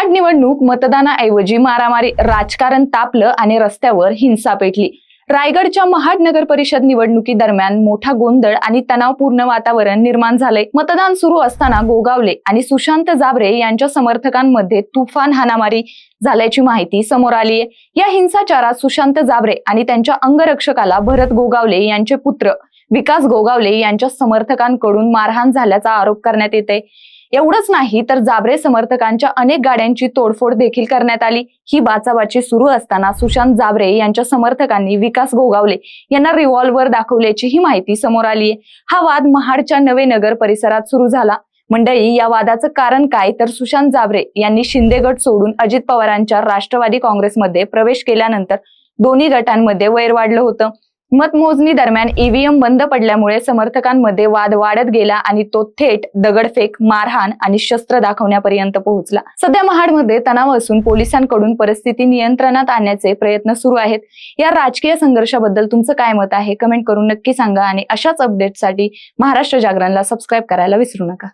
बिहार निवडणूक मतदानाऐवजी मारामारी राजकारण तापलं आणि रस्त्यावर हिंसा पेटली. रायगडच्या महाड नगर परिषद निवडणुकीदरम्यान मोठा गोंधळ आणि तणावपूर्ण वातावरण निर्माण झालंय. मतदान सुरू असताना गोगावले आणि सुशांत जाबरे यांच्या समर्थकांमध्ये तुफान हानामारी झाल्याची माहिती समोर आली आहे. या हिंसाचारात सुशांत जाबरे आणि त्यांच्या अंगरक्षकाला भरत गोगावले यांचे पुत्र विकास गोगावले यांच्या समर्थकांकडून मारहाण झाल्याचा आरोप करण्यात येते एवढंच नाही तर जाबरे समर्थकांच्या अनेक गाड्यांची तोडफोड देखील करण्यात आली. ही बाचाबाची सुरू असताना सुशांत जाबरे यांच्या समर्थकांनी विकास गोगावले यांना रिव्हॉल्व्हर दाखवल्याची ही माहिती समोर आली आहे हा वाद महाडच्या नवे नगर परिसरात सुरू झाला. मंडळी या वादाचं कारण काय? तर सुशांत जाबरे यांनी शिंदे गट सोडून अजित पवारांच्या राष्ट्रवादी काँग्रेसमध्ये प्रवेश केल्यानंतर दोन्ही गटांमध्ये वैर वाढलं होतं. मतमोजणी दरम्यान ईव्हीएम बंद पडल्यामुळे समर्थकांमध्ये वाद वाढत गेला आणि तो थेट दगडफेक मारहाण आणि शस्त्र दाखवण्यापर्यंत पोहोचला. सध्या महाडमध्ये तणाव असून पोलिसांकडून परिस्थिती नियंत्रणात आणण्याचे प्रयत्न सुरू आहेत. या राजकीय संघर्षाबद्दल तुमचं काय मत आहे? कमेंट करून नक्की सांगा आणि अशाच अपडेटसाठी महाराष्ट्र जागरणला सबस्क्राईब करायला विसरू नका.